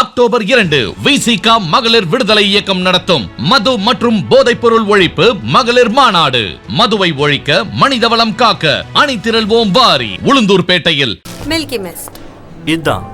October இரண்டு விசிகா மகளிர் விடுதலை இயக்கம் நடத்தும். மது மற்றும் போதைப் பொருள் ஒழிப்பு மகளிர் மாநாடு. மதுவை ஒழிக்க மனிதவளம் காக்க அணிதிரள்வோம் வாரி உளுந்தூர்பேட்டையில். மில்கி மிஸ்ட் இதுதான்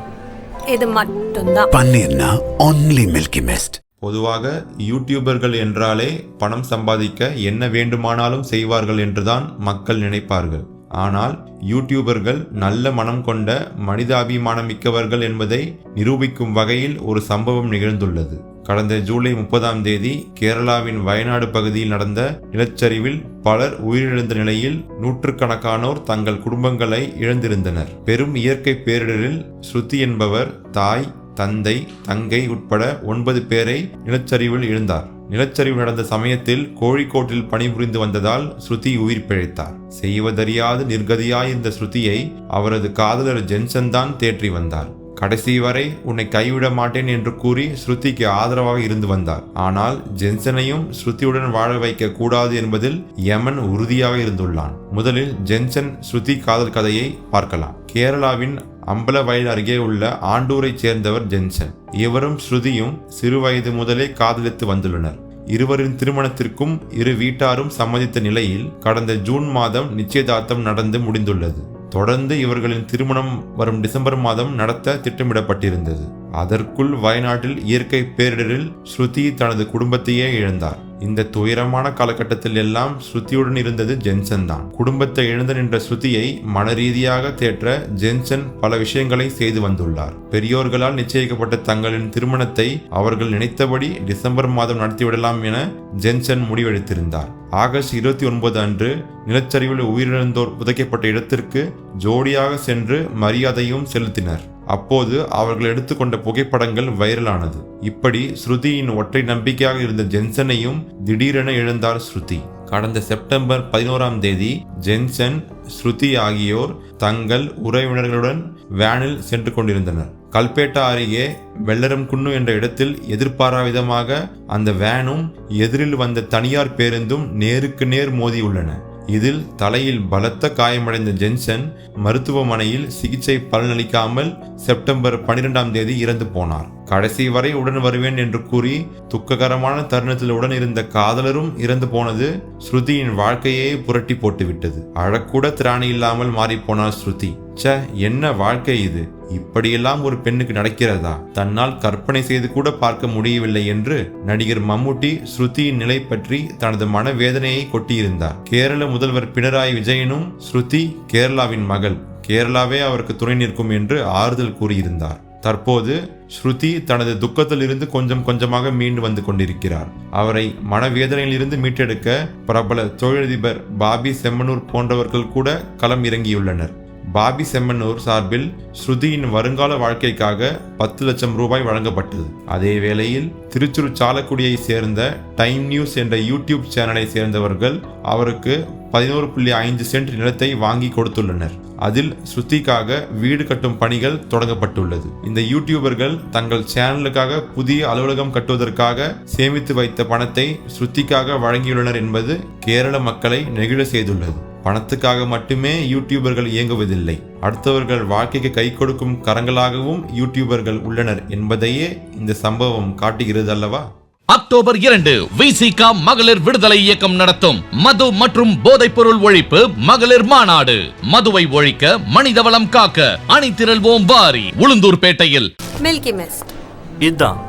இது மட்டும்தான். பன்னீர்னா ஒன்லி மில்கி மிஸ்ட் பொதுவாக யூடியூபர்கள் என்றாலே பணம் சம்பாதிக்க என்ன வேண்டுமானாலும் செய்வார்கள் என்றுதான் மக்கள் நினைப்பார்கள். ஆனால் யூடியூபர்கள் நல்ல மனம் கொண்ட மனிதாபிமானம் மிக்கவர்கள் என்பதை நிரூபிக்கும் வகையில் ஒரு சம்பவம் நிகழ்ந்துள்ளது. கடந்த ஜூலை முப்பதாம் தேதி கேரளாவின் வயநாடு பகுதியில் நடந்த நிலச்சரிவில் பலர் உயிரிழந்த நிலையில் நூற்றுக்கணக்கானோர் தங்கள் குடும்பங்களை இழந்திருந்தனர். பெரும் இயற்கை பேரிடரில் ஸ்ருதி என்பவர் தாய் தந்தை தங்கை உட்பட ஒன்பது பேரை நிலச்சரிவில் இழந்தார். நிலச்சரிவு நடந்த சமயத்தில் கோழிக்கோட்டில் பணிபுரிந்து வந்ததால் ஸ்ருதி உயிர் பிழைத்தார். செய்வதறியாது நிர்கதியாயிருந்த ஸ்ருதியை அவரது காதலர் ஜென்சன் தான் தேற்றி வந்தார். கடைசி வரை உன்னை கைவிட மாட்டேன் என்று கூறி ஸ்ருதிக்கு ஆதரவாக இருந்து வந்தார். ஆனால் ஜென்சனையும் ஸ்ருதியுடன் வாழ வைக்க கூடாது என்பதில் யமன் உறுதியாக இருந்துள்ளான். முதலில் ஜென்சன் ஸ்ருதி காதல் கதையை பார்க்கலாம். கேரளாவின் அம்பலவயல் அருகே உள்ள ஆண்டூரைச் சேர்ந்தவர் ஜென்சன். இவரும் ஸ்ருதியும் சிறுவயது முதலே காதலித்து வந்துள்ளனர். இருவரின் திருமணத்திற்கும் இரு வீட்டாரும் சம்மதித்த நிலையில் கடந்த ஜூன் மாதம் நிச்சயதார்த்தம் நடந்து முடிந்துள்ளது. தொடர்ந்து இவர்களின் திருமணம் வரும் டிசம்பர் மாதம் நடத்த திட்டமிடப்பட்டிருந்தது. அதற்குள் வயநாட்டில் இயற்கை பேரிடரில் ஸ்ருதி தனது குடும்பத்தையே இழந்தார். இந்த துயரமான காலகட்டத்தில் எல்லாம் ஸ்ருதியுடன் இருந்தது ஜென்சன் தான். குடும்பத்தை எழுந்து நின்ற ஸ்ருதியை மனரீதியாக தேற்ற ஜென்சன் பல விஷயங்களை செய்து வந்துள்ளார். பெரியோர்களால் நிச்சயிக்கப்பட்ட தங்களின் திருமணத்தை அவர்கள் நினைத்தபடி டிசம்பர் மாதம் நடத்திவிடலாம் என ஜென்சன் முடிவெடுத்திருந்தார். ஆகஸ்ட் இருபத்தி ஒன்பது அன்று நிலச்சரிவில் உயிரிழந்தோர் புதைக்கப்பட்ட இடத்திற்கு ஜோடியாக சென்று மரியாதையும் செலுத்தினர். அப்போது அவர்கள் எடுத்துக்கொண்ட புகைப்படங்கள் வைரலானது. இப்படி ஸ்ருதியின் ஒற்றை நம்பிக்கையாக இருந்த ஜென்சனையும் திடீரென இழந்தார் ஸ்ருதி. கடந்த செப்டம்பர் பதினோராம் தேதி ஜென்சன் ஸ்ருதி ஆகியோர் தங்கள் உறவினர்களுடன் வேனில் சென்று கொண்டிருந்தனர். கல்பேட்டா அருகே வெள்ளரம் குன்னு என்ற இடத்தில் எதிர்பாரா விதமாக அந்த வேனும் எதிரில் வந்த தனியார் பேருந்தும் நேருக்கு நேர் மோதியுள்ளன இதில் தலையில் பலத்த காயமடைந்த ஜென்சன் மருத்துவமனையில் சிகிச்சை பலனளிக்காமல் செப்டம்பர் பனிரெண்டாம் தேதி இறந்து போனார். கடைசி வரை உடன் வருவேன் என்று கூறி துக்ககரமான தருணத்தில் உடன் இருந்த காதலரும் இறந்து போனது ஸ்ருதியின் வாழ்க்கையே புரட்டி போட்டுவிட்டது. அழக்கூட திராணி இல்லாமல் மாறிப்போனார் ஸ்ருதி. ச்ச என்ன வாழ்க்கை இது? இப்படியெல்லாம் ஒரு பெண்ணுக்கு நடக்கிறதா? தன்னால் கற்பனை செய்து கூட பார்க்க முடியவில்லை என்று நடிகர் மம்முட்டி ஸ்ருதியின் நிலை பற்றி தனது மனவேதனையை கொட்டியிருந்தார். கேரள முதல்வர் பினராயி விஜயனும் ஸ்ருதி கேரளாவின் மகள். கேரளாவே அவருக்கு துணை நிற்கும் என்று ஆறுதல் கூறியிருந்தார். தற்போது ஸ்ருதி தனது துக்கத்திலிருந்து கொஞ்சம் கொஞ்சமாக மீண்டு வந்து கொண்டிருக்கிறார். அவரை மனவேதனையிலிருந்து மீட்டெடுக்க பிரபல தொழிலதிபர் பாபி செம்மனூர் போன்றவர்கள் கூட களம் இறங்கியுள்ளனர். பாபி செம்மனூர் சார்பில் ஸ்ருதியின் வருங்கால வாழ்க்கைக்காக பத்து லட்சம் ரூபாய் வழங்கப்பட்டது. அதே வேளையில் திருச்சூர் சாலக்குடியை சேர்ந்த டைம் நியூஸ் என்ற யூடியூப் சேனலை சேர்ந்தவர்கள் அவருக்கு பதினோரு புள்ளி ஐந்து சென்ட் நிலத்தை வாங்கி கொடுத்துள்ளனர். அதில் ஸ்ருதிக்காக வீடு கட்டும் பணிகள் தொடங்கப்பட்டுள்ளது. இந்த யூடியூபர்கள் தங்கள் சேனலுக்காக புதிய அலுவலகம் கட்டுவதற்காக சேமித்து வைத்த பணத்தை ஸ்ருதிக்காக வழங்கியுள்ளனர் என்பது கேரள மக்களை நெகிழ செய்துள்ளது. பணத்துக்காக மட்டுமே யூடியூபர்கள் இயங்குவதில்லை. அடுத்தவர்கள் வாழ்க்கைக்கு கை கொடுக்கும் கரங்களாகவும் யூடியூபர்கள் உள்ளனர் என்பதையே இந்த சம்பவம் காட்டுகிறது அல்லவா? அக்டோபர் இரண்டு விசிகா மகளிர் விடுதலை இயக்கம் நடத்தும். மது மற்றும் போதைப் பொருள் ஒழிப்பு மகளிர் மாநாடு. மதுவை ஒழிக்க மனிதவளம் காக்க அணிதிரள்வோம் வாரி உளுந்தூர்பேட்டையில் மில்கி மிஸ்ட் இதுதான்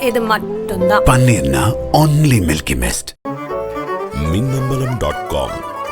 இது? மட்டும்தான். பன்னீர்னா only milky mist Minnambalam dot com